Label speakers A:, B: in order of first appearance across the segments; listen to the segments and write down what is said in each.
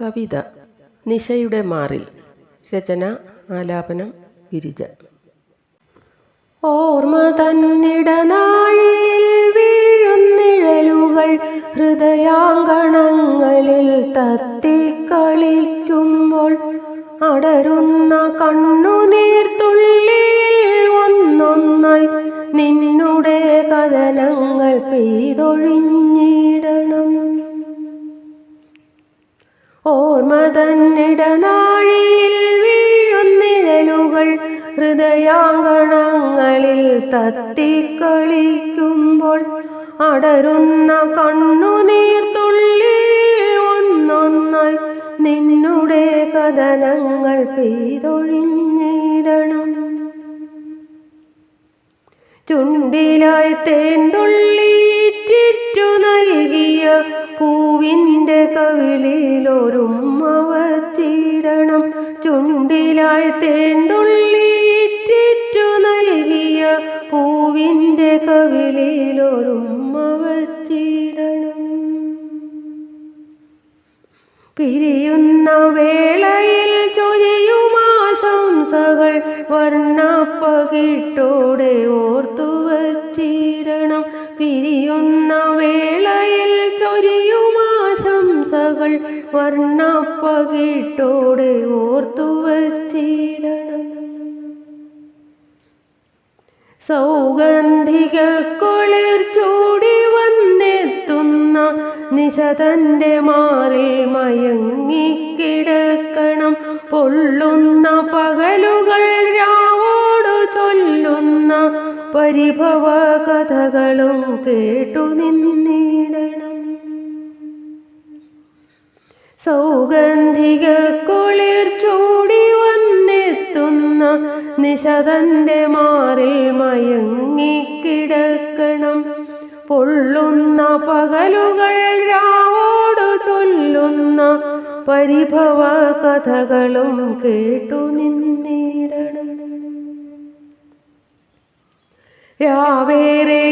A: കവിത. നിശയുടെ മാറിൽ. രചന ആലാപനം ഗിരിജ ഓർമ്മ തന്നിടനാഴിയിൽ വീഴുന്നിഴലുകൾ ഹൃദയാങ്കണങ്ങളിൽ തത്തിക്കളിക്കുമ്പോൾ അടരുന്ന കണ്ണുനീർത്തുള്ളിൽ ഒന്നൊന്നായി നിന്നുടെ കഥനങ്ങൾ പെയ്തൊഴിഞ്ഞിടണം ഓർമ്മ തന്നിടനാഴിൽ വീഴുന്നിഴലുകൾ ഹൃദയാങ്കണങ്ങളിൽ തത്തിക്കളിക്കുമ്പോൾ അടരുന്ന കണ്ണുനീർത്തുള്ളി ഒന്നൊന്നായി നിന്നുടെ കഥനങ്ങൾ പെയ്തൊഴിഞ്ഞിടണം. ചുണ്ടിലായി തേൻതുള്ളിറ്റിറ്റു നൽകിയ പൂവിന്റെ കവിളിലൊരുമ്മ വച്ചിടണം. ചുണ്ടിലായി തേൻതുള്ളിറ്റിറ്റു നൽകിയ പൂവിന്റെ കവിളിലൊരുമ്മ വച്ചിടണം. പിരിയുന്ന വേളയിൽ ചൊരിയുമാശംസകൾ വർണപ്പകിട്ടോടെ ഓർത്തു വച്ചിടണം. പിരിയുന്ന ചൊരിയുമാശംസകൾ വർണപ്പകിട്ടോടെ ഓർത്തു വച്ചിടണം. സൗഗന്ധിക കുളിർ ചൂടി വന്നെത്തുന്ന നിശതന്റെ മാറിൽ മയങ്ങിക്കിടക്കണം പൊള്ളുന്ന പകലുകൾ രാവോടു ചൊല്ലുന്ന പരിഭവ കഥകളും കേട്ടു നിന്നിടണം. സൗഗന്ധിക കുളിർ ചൂടി വന്നെത്തുന്ന നിശതന്റെ മാറിൽ മയങ്ങിക്കിടക്കണം. പൊള്ളുന്ന പകലുകൾ രാവോടു ചൊല്ലുന്ന പരിഭവ കഥകളും കേട്ടു നിന്നിടണം രാവേറെ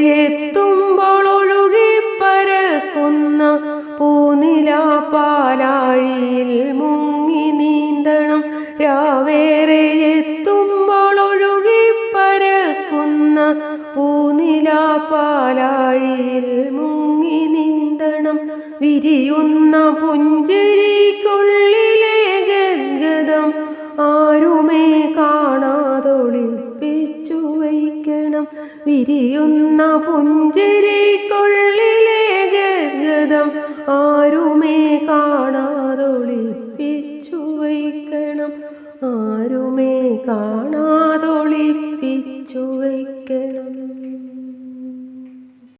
A: പാലാഴിയിൽ മുങ്ങി നീന്തണം. രാവേറെ എത്തുമ്പോൾ ഒഴുകി പരക്കുന്ന പൂനില പാലാഴിയിൽ മുങ്ങി നീന്തണം. വിരിയുന്ന പുഞ്ചിരിക്കുള്ളിലെ ഗദ്ഗതം ആരുമേ കാണാതൊളിപ്പിച്ചു വയ്ക്കണം. വിരിയുന്ന പുഞ്ചിരിക്കുള്ളിലെ ഗദ്ഗതം ആരുമേ